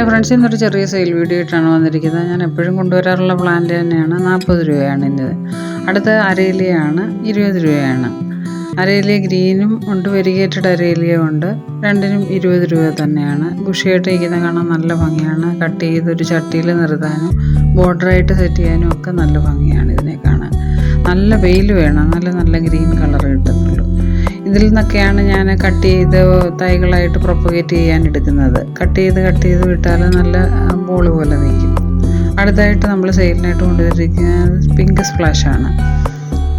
Hi friends ഇന്നൊരു ചെറിയ sale video ആയിട്ടാണ് വന്നിരിക്കുന്നത്. ഞാൻ എപ്പോഴും കൊണ്ടുവരാറുള്ള പ്ലാന്റ് തന്നെയാണ് നാൽപ്പത് രൂപയാണ് ഇതിന്റെ അടുത്ത അരയിലയാണ് ഇരുപത് രൂപയാണ്. അരയിലെ ഗ്രീനും ഉണ്ട് വെരിഗേറ്റഡ് അരയിലയും ഉണ്ട്. രണ്ടിനും ഇരുപത് രൂപ തന്നെയാണ്. ബുഷിയായിട്ട് ഇരിക്കുന്ന കാണാൻ നല്ല ഭംഗിയാണ്. കട്ട് ചെയ്ത് ഒരു ചട്ടിയിൽ നിർത്താനും ബോർഡറായിട്ട് സെറ്റ് ചെയ്യാനും ഒക്കെ നല്ല ഭംഗിയാണ് ഇതിനെ കാണാൻ. നല്ല വെയിൽ വേണം. നല്ല നല്ല ഗ്രീൻ കളർ കിട്ടത്തുള്ളൂ. ഇതിൽ നിന്നൊക്കെയാണ് ഞാൻ കട്ട് ചെയ്ത് തൈകളായിട്ട് പ്രൊപ്പഗേറ്റ് ചെയ്യാൻ എടുക്കുന്നത്. കട്ട് ചെയ്ത് കട്ട് ചെയ്ത് വിട്ടാൽ നല്ല ബോൾ പോലെ നിൽക്കും. അടുത്തായിട്ട് നമ്മൾ സെയിലിനായിട്ട് കൊണ്ടുവന്നിരിക്കുന്നത് പിങ്ക് സ്പ്ലാഷാണ്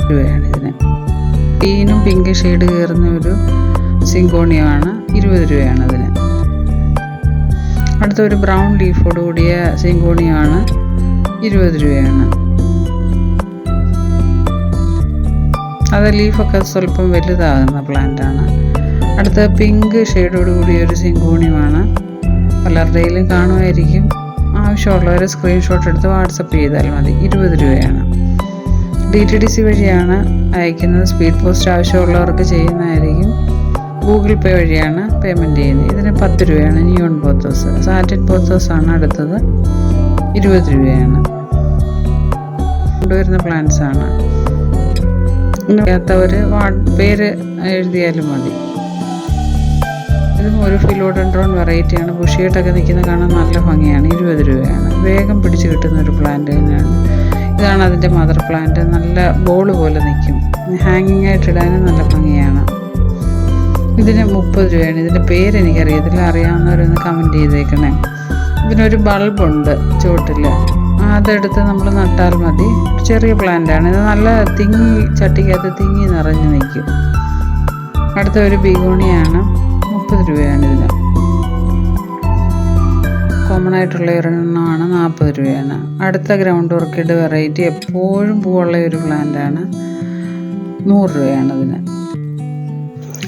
രൂപയാണ് ഇതിന്. ഗ്രീനും പിങ്ക് ഷെയ്ഡ് കയറുന്ന ഒരു സിങ്കോണിയമാണ് ഇരുപത് രൂപയാണ് അതിന്. അടുത്ത ഒരു ബ്രൗൺ ലീഫോട് കൂടിയ സിങ്കോണിയമാണ് ഇരുപത് രൂപയാണ്. അത് ലീഫൊക്കെ സ്വല്പം വലുതാകുന്ന പ്ലാന്റാണ് അടുത്ത പിങ്ക് ഷെയ്ഡോട് കൂടിയ ഒരു സിങ്കോണിയുമാണ് പലരുടെയിലും കാണുമായിരിക്കും. ആവശ്യമുള്ളവർ സ്ക്രീൻഷോട്ട് എടുത്ത് വാട്സപ്പ് ചെയ്താൽ മതി. ഇരുപത് രൂപയാണ്. ഡി ടി ഡി സി വഴിയാണ് അയക്കുന്നത്. സ്പീഡ് പോസ്റ്റ് ആവശ്യമുള്ളവർക്ക് ചെയ്യുന്നതായിരിക്കും. ഗൂഗിൾ പേ വഴിയാണ് പേയ്മെന്റ് ചെയ്യുന്നത്. ഇതിന് പത്ത് രൂപയാണ്. നിയോൺ പോത്തോസ് സാറ്റഡ് പോത്തോസ് ആണ് അടുത്തത്. ഇരുപത് രൂപയാണ്. കൊണ്ടുവരുന്ന പ്ലാൻസ് ആണ്. അറിയാത്തവർ പേര് എഴുതിയാലും മതി. ഇതും ഒരു ഫിലോഡൻഡ്രോൺ വെറൈറ്റിയാണ്. ബുഷിയായിട്ടൊക്കെ നിൽക്കുന്ന കാണാൻ നല്ല ഭംഗിയാണ്. ഇരുപത് രൂപയാണ്. വേഗം പിടിച്ച് കിട്ടുന്ന ഒരു പ്ലാന്റ് തന്നെയാണ്. ഇതാണ് അതിന്റെ മദർ പ്ലാന്റ്. നല്ല ബോൾ പോലെ നിൽക്കും. ഹാങ്ങിങ് ആയിട്ട് ഇടാനും നല്ല ഭംഗിയാണ്. ഇതിന് മുപ്പത് രൂപയാണ്. ഇതിന്റെ പേര് എനിക്കറിയത്തില്ല. അറിയാവുന്നവരൊന്ന് കമന്റ് ചെയ്തേക്കണേ. ഇതിനൊരു ബൾബുണ്ട് ചുവട്ടിൽ അതെടുത്ത് നമ്മൾ നട്ടാൽ മതി. ചെറിയ പ്ലാന്റ് ആണ്. ഇത് നല്ല തിങ്ങി ചട്ടിക്കകത്ത് തിങ്ങി നിറഞ്ഞു നിൽക്കും. അടുത്ത ഒരു ബിഗോണിയാണ്. മുപ്പത് രൂപയാണ് ഇതിന്. കോമൺ ആയിട്ടുള്ള ഒരെണ്ണമാണ്. നാൽപ്പത് രൂപയാണ്. അടുത്ത ഗ്രൗണ്ട് ഓർക്കിഡ് വെറൈറ്റി എപ്പോഴും പൂവുള്ള ഒരു പ്ലാന്റാണ് നൂറ് രൂപയാണ് ഇതിന്.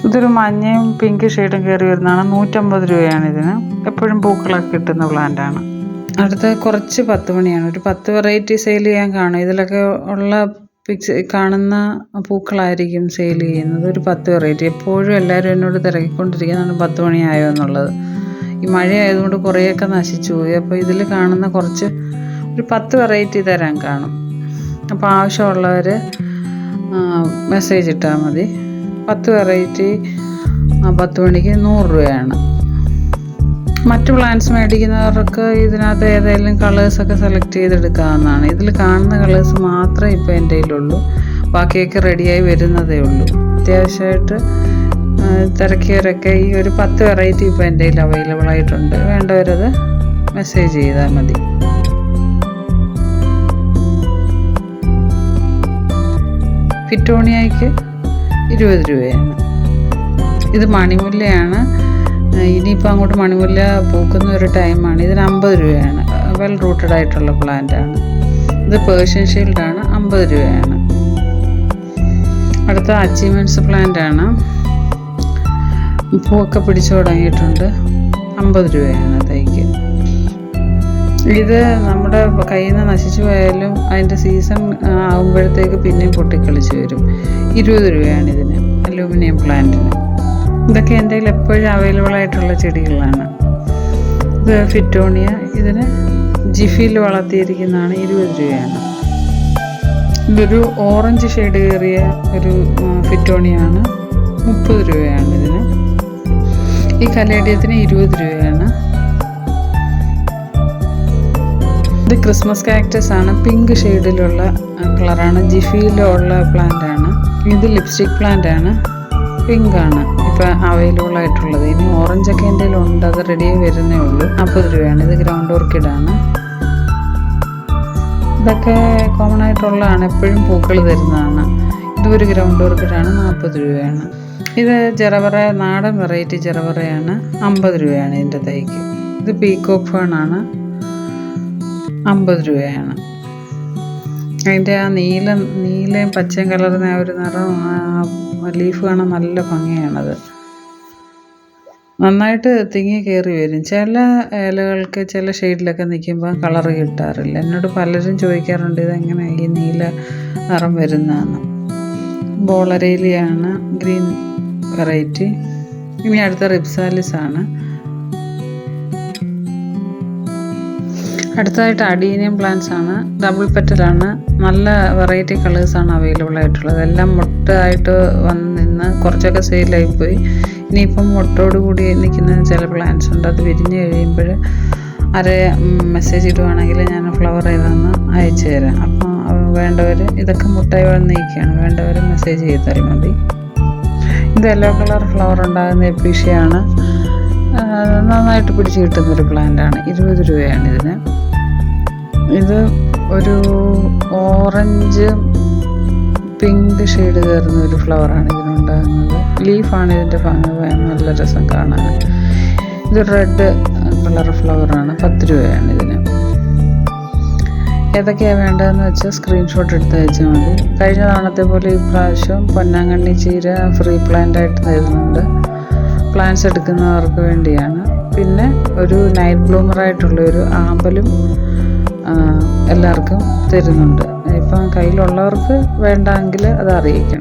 ഇതൊരു മഞ്ഞയും പിങ്ക് ഷെയ്ഡും കയറി വരുന്നതാണ്. നൂറ്റമ്പത് രൂപയാണ് ഇതിന്. എപ്പോഴും പൂക്കളൊക്കെ കിട്ടുന്ന പ്ലാന്റാണ് അടുത്ത കുറച്ച് പത്ത് മണിയാണ്. ഒരു പത്ത് വെറൈറ്റി സെയിൽ ചെയ്യാൻ കാണും. ഇതിലൊക്കെ ഉള്ള പിക്ചർ കാണുന്ന പൂക്കളായിരിക്കും സെയിൽ ചെയ്യുന്നത്. ഒരു പത്ത് വെറൈറ്റി എപ്പോഴും എല്ലാവരും എന്നോട് തിരക്കിക്കൊണ്ടിരിക്കുന്നതാണ് പത്ത് മണിയായോ എന്നുള്ളത്. ഈ മഴ ആയതുകൊണ്ട് കുറേയൊക്കെ നശിച്ചു പോയി. അപ്പോൾ ഇതിൽ കാണുന്ന കുറച്ച് ഒരു പത്ത് വെറൈറ്റി തരാൻ കാണും. അപ്പോൾ ആവശ്യമുള്ളവർ മെസ്സേജ് ഇട്ടാൽ മതി. പത്ത് വെറൈറ്റി പത്ത് മണിക്ക് നൂറ് രൂപയാണ്. മറ്റ് പ്ലാന്റ്സ് മേടിക്കുന്നവർക്ക് ഇതിനകത്ത് ഏതെങ്കിലും കളേഴ്സൊക്കെ സെലക്ട് ചെയ്തെടുക്കാവുന്നതാണ്. ഇതിൽ കാണുന്ന കളേഴ്സ് മാത്രമേ ഇപ്പോൾ എന്റെ കയ്യിലുള്ളൂ. ബാക്കിയൊക്കെ റെഡിയായി വരുന്നതേ ഉള്ളൂ. അത്യാവശ്യമായിട്ട് തിരക്കിയവരൊക്കെ ഈ ഒരു പത്ത് വെറൈറ്റി ഇപ്പോൾ എന്റെ കയ്യിൽ അവൈലബിൾ ആയിട്ടുണ്ട്. വേണ്ടവരത് മെസ്സേജ് ചെയ്താൽ മതി. ഫിറ്റോണിയയ്ക്ക് ഇരുപത് രൂപയാണ്. ഇത് മണിമുല്ലയാണ്. ഇനിയിപ്പോൾ അങ്ങോട്ട് മണിമുല്ല പൂക്കുന്ന ഒരു ടൈമാണ്. ഇതിന് അമ്പത് രൂപയാണ്. വെൽ റൂട്ടഡ് ആയിട്ടുള്ള പ്ലാന്റ് ആണ്. ഇത് പേർഷ്യൻ ഷീൽഡാണ് അമ്പത് രൂപയാണ്. അടുത്ത അച്ചീവ്മെന്റ്സ് പ്ലാന്റ് ആണ്. പൂവൊക്കെ പിടിച്ചു തുടങ്ങിയിട്ടുണ്ട്. അമ്പത് രൂപയാണ് തൈക്ക്. ഇത് നമ്മുടെ കയ്യിൽ നിന്ന് നശിച്ചു പോയാലും അതിന്റെ സീസൺ ആകുമ്പോഴത്തേക്ക് പിന്നെയും പൊട്ടിക്കളിച്ച് വരും. ഇരുപത് രൂപയാണ് ഇതിന്. അലൂമിനിയം പ്ലാന്റിന് ഇതൊക്കെ എന്റെ കയ്യിൽ എപ്പോഴും അവൈലബിൾ ആയിട്ടുള്ള ചെടികളാണ്. ഇത് ഫിറ്റോണിയ ഇതിന് ജിഫിയിൽ വളർത്തിയിരിക്കുന്നതാണ് ഇരുപത് രൂപയാണ്. ഇതൊരു ഓറഞ്ച് ഷെയ്ഡ് കയറിയ ഒരു ഫിറ്റോണിയാണ് മുപ്പത് രൂപയാണ് ഇതിന്. ഈ കലേഡിയത്തിന് ഇരുപത് രൂപയാണ്. ഇത് ക്രിസ്മസ് കാക്ടസ് ആണ്. പിങ്ക് ഷെയ്ഡിലുള്ള കളറാണ് ജിഫിയിലുള്ള പ്ലാന്റ് ആണ്. ഇത് ലിപ്സ്റ്റിക് പ്ലാന്റ് ആണ്. പിങ്ക് ആണ് ഇപ്പം അവൈലബിൾ ആയിട്ടുള്ളത് ഇനി ഓറഞ്ച് ഒക്കെ എന്റെ ഉണ്ട്? അത് റെഡിയായി വരുന്നേ ഉള്ളൂ. നാൽപ്പത് രൂപയാണ്. ഇത് ഗ്രൗണ്ട് ഓർക്കിഡാണ് ഇതൊക്കെ കോമൺ ആയിട്ടുള്ളതാണ്. എപ്പോഴും പൂക്കൾ തരുന്നതാണ്. ഇതൊരു ഗ്രൗണ്ട് ഓർക്കിഡാണ് നാൽപ്പത് രൂപയാണ്. ഇത് ചെറവറ നാടൻ വെറൈറ്റി ചെറവറയാണ് അമ്പത് രൂപയാണ് ഇതിന്റെ തൈക്ക്. ഇത് പീക്കോക്ക് അമ്പത് രൂപയാണ്. അതിന്റെ ആ നീല നീലയും പച്ചയും കലർന്ന ആ ഒരു നിറം ലീഫ് കാണാൻ നല്ല ഭംഗിയാണത്. നന്നായിട്ട് തിങ്ങി കയറി വരും. ചില ഇലകൾക്ക് ചില ഷെയ്ഡിലൊക്കെ നിൽക്കുമ്പോൾ കളർ കിട്ടാറില്ല. എന്നോട് പലരും ചോദിക്കാറുണ്ട് ഇതെങ്ങനെ ഈ നീല നിറം വരുന്നതെന്ന്? ബോളരയിലിയാണ് ഗ്രീൻ വെറൈറ്റി. ഇനി അടുത്ത റിപ്സാലിസ് ആണ് അടുത്തതായിട്ട് അഡീനിയം പ്ലാന്റ്സ് ആണ്. ഡബിൾ പെറ്റലാണ് നല്ല വെറൈറ്റി കളേഴ്സ് ആണ് അവൈലബിൾ ആയിട്ടുള്ളത്. എല്ലാം മുട്ടായിട്ട് വന്ന് നിന്ന് കുറച്ചൊക്കെ സെയിലായിപ്പോയി ഇനിയിപ്പം മുട്ടോട് കൂടി നിൽക്കുന്ന ചില പ്ലാന്റ്സ് ഉണ്ട്. അത് വിരിഞ്ഞ് കഴിയുമ്പോൾ അരെ മെസ്സേജ് ഇടുവാണെങ്കിൽ ഞാൻ ഫ്ലവർ ഏതാണെന്ന് അയച്ചു തരാം. അപ്പം വേണ്ടവർ ഇതൊക്കെ മുട്ടായി വന്നിരിക്കുകയാണ് വേണ്ടവർ മെസ്സേജ് ചെയ്താൽ മതി. ഇത് യെല്ലോ കളർ ഫ്ലവർ ഉണ്ടാകുന്ന എപ്പീഷയാണ്. നന്നായിട്ട് പിടിച്ച് കിട്ടുന്നൊരു പ്ലാന്റാണ് ഇരുപത് രൂപയാണ് ഇതിന്. ഇത് ഒരു ഓറഞ്ച് പിങ്ക് ഷെയ്ഡ് കയറുന്ന ഒരു ഫ്ലവറാണ് ഇതിനുണ്ടാകുന്നത്. ലീഫാണ് ഇതിന്റെ നല്ല രസം കാണാൻ. ഇത് റെഡ് കളർ ഫ്ലവറാണ് പത്ത് രൂപയാണ് ഇതിന്. ഏതൊക്കെയാണ് വേണ്ടതെന്ന് വെച്ചാൽ സ്ക്രീൻഷോട്ട് എടുത്ത് അയച്ചാൽ മതി. കഴിഞ്ഞ തവണത്തെ പോലെ ഈ പ്രാവശ്യം പൊന്നാങ്കണ്ണി ചീര ഫ്രീ പ്ലാന്റ് ആയിട്ട് തരുന്നുണ്ട്. പ്ലാന്റ്സ് എടുക്കുന്നവർക്ക് വേണ്ടിയാണ്. പിന്നെ ഒരു നൈറ്റ് ബ്ലൂമറായിട്ടുള്ള ഒരു ആമ്പലും എല്ലാവർക്കും തരുന്നുണ്ട്. ഇപ്പം കയ്യിലുള്ളവർക്ക് വേണ്ടെങ്കിൽ അത് അറിയിക്കണം